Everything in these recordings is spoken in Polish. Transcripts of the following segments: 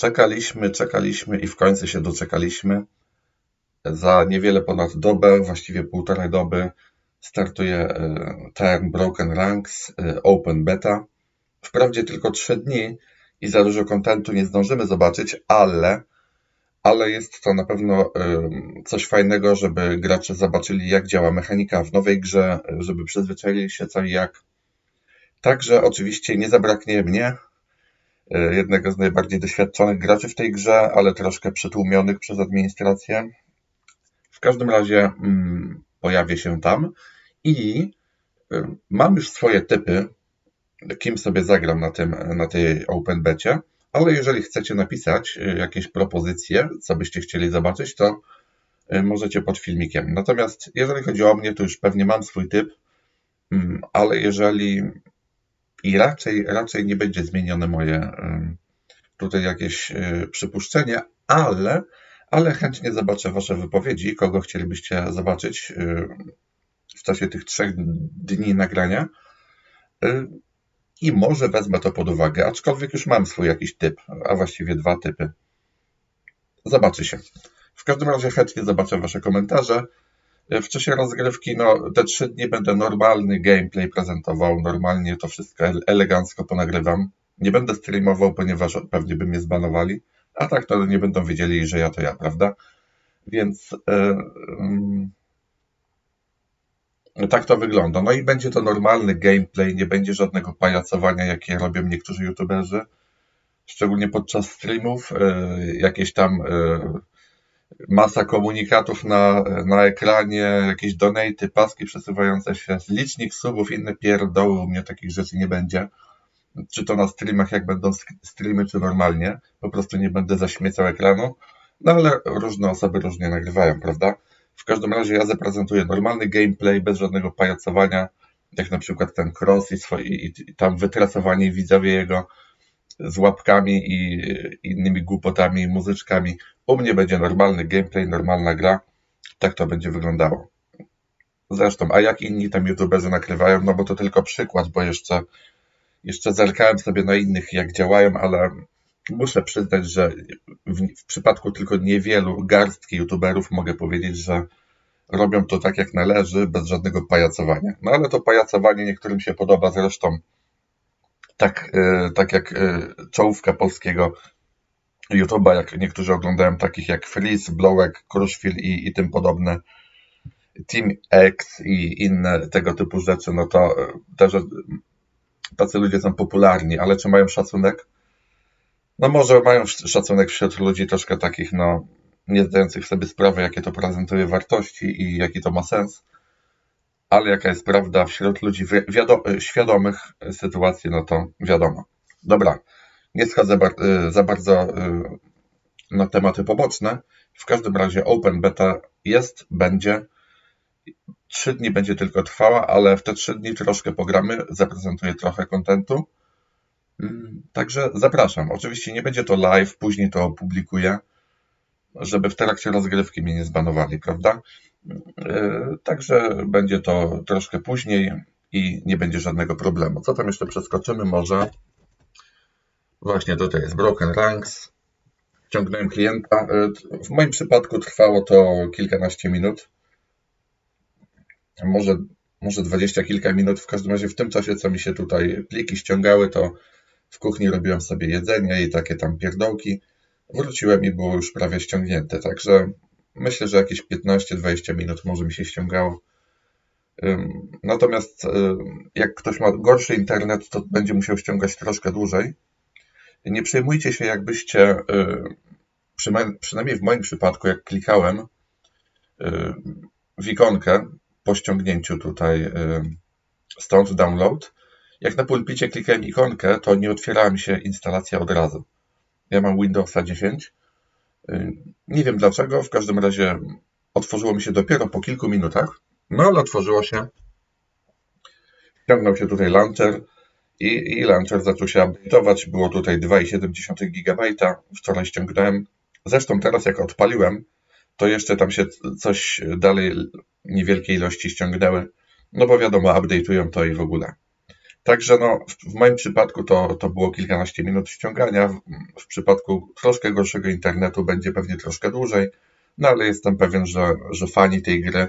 Czekaliśmy, czekaliśmy i w końcu się doczekaliśmy. Za niewiele ponad dobę, właściwie półtorej doby, startuje e, Turn Broken Ranks e, Open Beta. Wprawdzie tylko 3 dni i za dużo kontentu nie zdążymy zobaczyć, ale, ale jest to na pewno e, coś fajnego, żeby gracze zobaczyli, jak działa mechanika w nowej grze, żeby przyzwyczaili się co i jak. Także oczywiście nie zabraknie mnie, jednego z najbardziej doświadczonych graczy w tej grze, ale troszkę przytłumionych przez administrację. W każdym razie mm, pojawię się tam i y, mam już swoje typy, kim sobie zagram na, tym, na tej open becie, ale jeżeli chcecie napisać y, jakieś propozycje, co byście chcieli zobaczyć, to możecie pod filmikiem. Natomiast jeżeli chodzi o mnie, to już pewnie mam swój typ, mm, ale jeżeli i raczej, raczej nie będzie zmienione moje tutaj jakieś przypuszczenie, ale ale chętnie zobaczę Wasze wypowiedzi, kogo chcielibyście zobaczyć y, w czasie tych trzech dni nagrania. Y, I może wezmę to pod uwagę, aczkolwiek już mam swój jakiś typ, a właściwie dwa typy. Zobaczy się. W każdym razie chętnie zobaczę Wasze komentarze. W czasie rozgrywki, no, te trzy dni będę normalny gameplay prezentował, normalnie to wszystko elegancko ponagrywam. Nie będę streamował, ponieważ pewnie by mnie zbanowali a tak to nie będą wiedzieli, że ja to ja, prawda? Więc yy, tak to wygląda. No i będzie to normalny gameplay, nie będzie żadnego pajacowania, jakie robią niektórzy youtuberzy, szczególnie podczas streamów, yy, jakieś tam yy, masa komunikatów na, na ekranie, jakieś donaty, paski przesuwające się, licznik subów, inne pierdoły, u mnie takich rzeczy nie będzie czy to na streamach, jak będą streamy, czy normalnie. Po prostu nie będę zaśmiecał ekranu. No ale różne osoby różnie nagrywają, prawda? W każdym razie ja zaprezentuję normalny gameplay bez żadnego pajacowania, jak na przykład ten cross i, swoi, i tam wytrasowanie widzowie jego z łapkami i innymi głupotami, muzyczkami. U mnie będzie normalny gameplay, normalna gra. Tak to będzie wyglądało. Zresztą, a jak inni tam youtuberzy nakrywają, no bo to tylko przykład, bo jeszcze jeszcze zerkałem sobie na innych, jak działają, ale muszę przyznać, że w, w przypadku tylko niewielu garstki youtuberów mogę powiedzieć, że robią to tak jak należy, bez żadnego pajacowania. No ale to pajacowanie niektórym się podoba, zresztą tak, yy, tak jak yy, czołówka polskiego YouTube'a, jak niektórzy oglądają takich jak Freeze, Blowek, Crushfield i, i tym podobne, Team X i inne tego typu rzeczy, no to też tacy ludzie są popularni, ale czy mają szacunek? No może mają szacunek wśród ludzi troszkę takich, no, nie zdających sobie sprawy, jakie to prezentuje wartości i jaki to ma sens, ale jaka jest prawda wśród ludzi świadomych sytuacji, no to wiadomo. Dobra, nie schodzę y, za bardzo y, na tematy poboczne. W każdym razie Open Beta jest, będzie. Trzy dni będzie tylko trwała, ale w te trzy dni troszkę pogramy, zaprezentuję trochę kontentu. Mm, także zapraszam. Oczywiście nie będzie to live, później to opublikuję, żeby w trakcie rozgrywki mnie nie zbanowali, prawda? E, także będzie to troszkę później i nie będzie żadnego problemu. Co tam jeszcze przeskoczymy może? Właśnie tutaj jest Broken Ranks. Ciągnąłem klienta. E, w moim przypadku trwało to kilkanaście minut może, może dwadzieścia kilka minut. W każdym razie w tym czasie, co mi się tutaj pliki ściągały, to w kuchni robiłem sobie jedzenie i takie tam pierdołki. Wróciłem i było już prawie ściągnięte, także myślę, że jakieś 15-20 minut może mi się ściągało. Natomiast jak ktoś ma gorszy internet, to będzie musiał ściągać troszkę dłużej. Nie przejmujcie się, jakbyście, przynajmniej w moim przypadku, jak klikałem w ikonkę, po ściągnięciu tutaj y, stąd download. Jak na pulpicie klikałem ikonkę, to nie otwierała mi się instalacja od razu. Ja mam Windowsa 10. Y, nie wiem dlaczego, w każdym razie otworzyło mi się dopiero po kilku minutach, no ale otworzyło się. Ściągnął się tutaj launcher i, i launcher zaczął się update'ować. Było tutaj 2,7 GB. Wczoraj ściągnąłem. Zresztą teraz jak odpaliłem, to jeszcze tam się coś dalej, niewielkie ilości ściągnęły, no bo wiadomo, update'ują to i w ogóle. Także no, w moim przypadku to, to było kilkanaście minut ściągania. W, w przypadku troszkę gorszego internetu będzie pewnie troszkę dłużej, no ale jestem pewien, że, że fani tej gry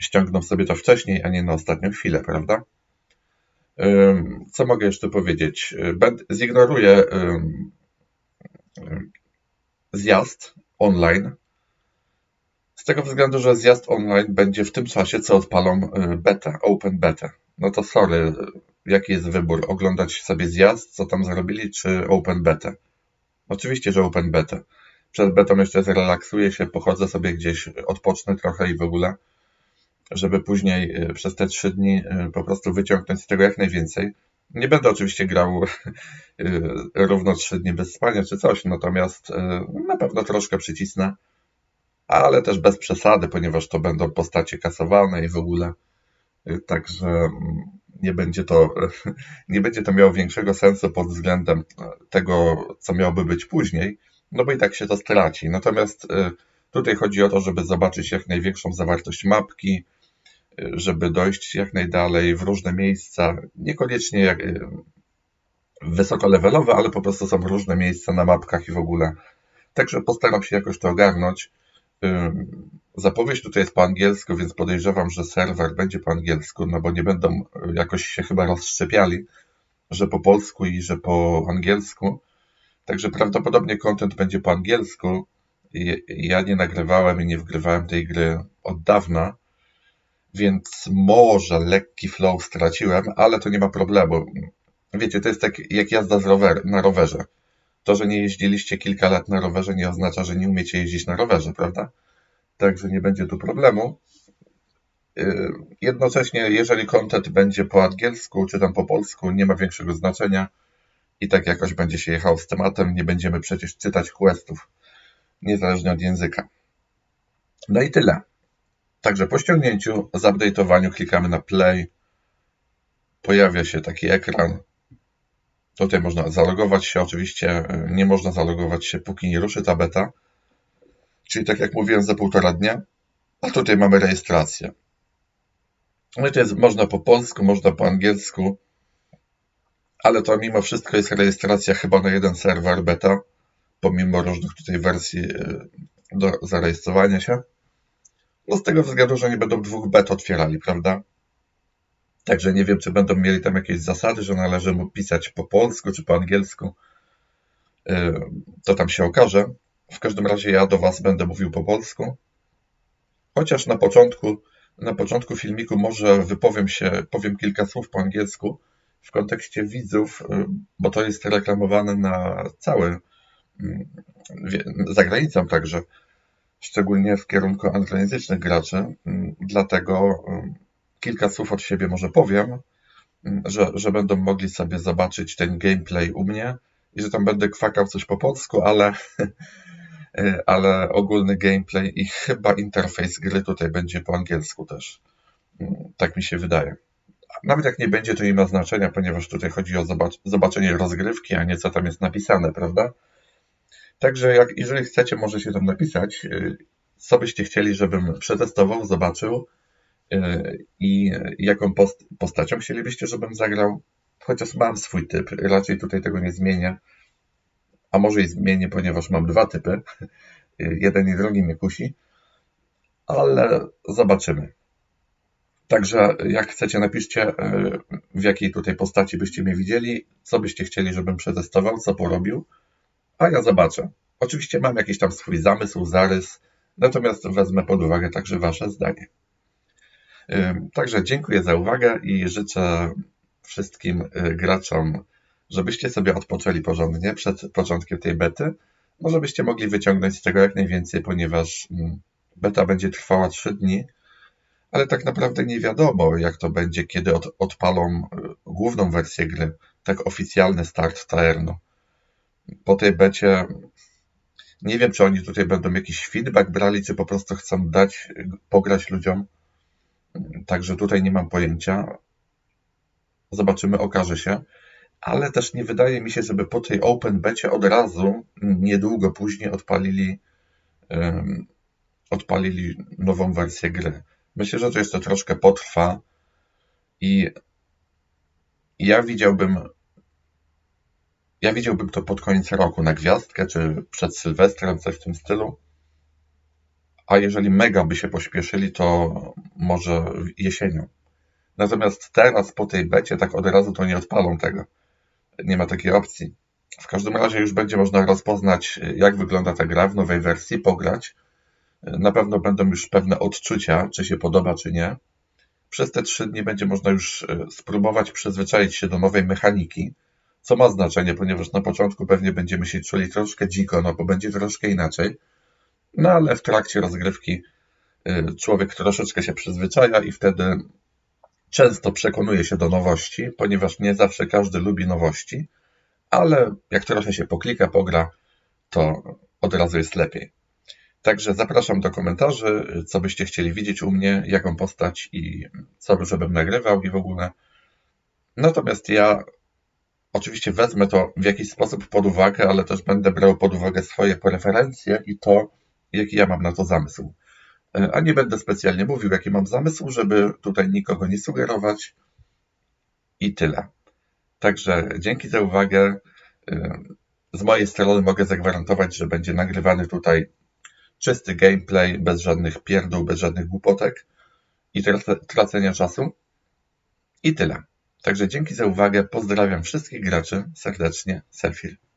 ściągną sobie to wcześniej, a nie na ostatnią chwilę, prawda? Co mogę jeszcze powiedzieć? Zignoruję zjazd online. Z tego względu, że zjazd online będzie w tym czasie, co odpalą y, beta, open beta. No to sorry, jaki jest wybór? Oglądać sobie zjazd, co tam zrobili, czy open beta? Oczywiście, że open beta. Przed betą jeszcze zrelaksuję się, pochodzę sobie gdzieś, odpocznę trochę i w ogóle, żeby później y, przez te trzy dni y, po prostu wyciągnąć z tego jak najwięcej. Nie będę oczywiście grał równo trzy dni bez spania czy coś, natomiast na pewno troszkę przycisnę ale też bez przesady, ponieważ to będą postacie kasowane i w ogóle. Y, także mm, nie będzie to, nie będzie to miało większego sensu pod względem e, tego, co miałoby być później, no bo i tak się to straci. Natomiast y, tutaj chodzi o to, żeby zobaczyć jak największą zawartość mapki, y, żeby dojść jak najdalej w różne miejsca, niekoniecznie jak wysokolevelowe, ale po prostu są różne miejsca na mapkach i w ogóle. Także postaram się jakoś to ogarnąć. Zapowiedź tutaj jest po angielsku, więc podejrzewam, że serwer będzie po angielsku, no bo nie będą y, jakoś się chyba rozszczepiali, że po polsku i że po angielsku. Także prawdopodobnie content będzie po angielsku. Ja nie nagrywałem i nie wgrywałem tej gry od dawna, więc może lekki flow straciłem, ale to nie ma problemu. Wiecie, to jest tak jak jazda z rower, na rowerze. To, że nie jeździliście kilka lat na rowerze, nie oznacza, że nie umiecie jeździć na rowerze, prawda? Także nie będzie tu problemu. Y, jednocześnie, jeżeli content będzie po angielsku czy tam po polsku, nie ma większego znaczenia i tak jakoś będzie się jechał z tematem. Nie będziemy przecież czytać questów, niezależnie od języka. No i tyle. Także po ściągnięciu, zupdate'owaniu klikamy na play. Pojawia się taki ekran Tutaj można zalogować się, oczywiście nie można zalogować się, póki nie ruszy ta beta. Czyli tak jak mówiłem, za półtora dnia. A tutaj mamy rejestrację. No i to jest, można po polsku, można po angielsku, ale to mimo wszystko jest rejestracja chyba na jeden serwer beta, pomimo różnych tutaj wersji e, do zarejestrowania się. No z tego względu, że nie będą dwóch bet otwierali, prawda? Także nie wiem, czy będą mieli tam jakieś zasady, że należy mu pisać po polsku czy po angielsku. Y, to tam się okaże. W każdym razie ja do Was będę mówił po polsku. Chociaż na początku, na początku filmiku może wypowiem się, powiem kilka słów po angielsku w kontekście widzów, y, bo to jest reklamowane na cały y, za granicą także, szczególnie w kierunku anglojęzycznych graczy. Dlatego kilka słów od siebie może powiem, mm, że, że będą mogli sobie zobaczyć ten gameplay u mnie i że tam będę kwakał coś po polsku, ale, ale ogólny gameplay i chyba interfejs gry tutaj będzie po angielsku też. Mm, tak mi się wydaje. Nawet jak nie będzie, to nie ma znaczenia, ponieważ tutaj chodzi o zobaczenie rozgrywki, a nie co tam jest napisane, prawda? Także jak, jeżeli chcecie, możecie tam napisać, y, co byście chcieli, żebym przetestował, zobaczył, E, i jaką post postacią chcielibyście, żebym zagrał. Chociaż mam swój typ, raczej tutaj tego nie zmienię. A może i zmienię, ponieważ mam dwa typy. Jeden i drugi mnie kusi. Ale zobaczymy. Także jak chcecie, napiszcie, e, w jakiej tutaj postaci byście mnie widzieli, co byście chcieli, żebym przetestował, co porobił, a ja zobaczę. Oczywiście mam jakiś tam swój zamysł, zarys, natomiast wezmę pod uwagę także Wasze zdanie. Także dziękuję za uwagę i życzę wszystkim y, graczom, żebyście sobie odpoczęli porządnie przed początkiem tej bety. Może byście mogli wyciągnąć z tego jak najwięcej, ponieważ mm, beta będzie trwała 3 dni, ale tak naprawdę nie wiadomo, jak to będzie, kiedy od, odpalą y, główną wersję gry, tak oficjalny start Taerno. Po tej becie nie wiem, czy oni tutaj będą jakiś feedback brali, czy po prostu chcą dać y, pograć ludziom Także tutaj nie mam pojęcia. Zobaczymy, okaże się. Ale też nie wydaje mi się, żeby po tej open becie od razu, niedługo później odpalili, um, odpalili nową wersję gry. Myślę, że to jeszcze troszkę potrwa i ja widziałbym ja widziałbym to pod koniec roku na gwiazdkę, czy przed Sylwestrem, coś w tym stylu. A jeżeli mega by się pośpieszyli, to może jesienią. Natomiast teraz po tej becie tak od razu to nie odpalą tego. Nie ma takiej opcji. W każdym razie już będzie można rozpoznać, jak wygląda ta gra w nowej wersji, pograć. Na pewno będą już pewne odczucia, czy się podoba, czy nie. Przez te trzy dni będzie można już e, spróbować przyzwyczaić się do nowej mechaniki, co ma znaczenie, ponieważ na początku pewnie będziemy się czuli troszkę dziko, no bo będzie troszkę inaczej. No ale w trakcie rozgrywki człowiek troszeczkę się przyzwyczaja i wtedy często przekonuje się do nowości, ponieważ nie zawsze każdy lubi nowości, ale jak trochę się poklika, pogra, to od razu jest lepiej. Także zapraszam do komentarzy, co byście chcieli widzieć u mnie, jaką postać i co żebym nagrywał i w ogóle. Natomiast ja oczywiście wezmę to w jakiś sposób pod uwagę, ale też będę brał pod uwagę swoje preferencje i to, jaki ja mam na to zamysł. E, a nie będę specjalnie mówił, jaki mam zamysł, żeby tutaj nikogo nie sugerować. I tyle. Także dzięki za uwagę. E, z mojej strony mogę zagwarantować, że będzie nagrywany tutaj czysty gameplay, bez żadnych pierdół, bez żadnych głupotek i tracenia czasu. I tyle. Także dzięki za uwagę. Pozdrawiam wszystkich graczy serdecznie. Selfie.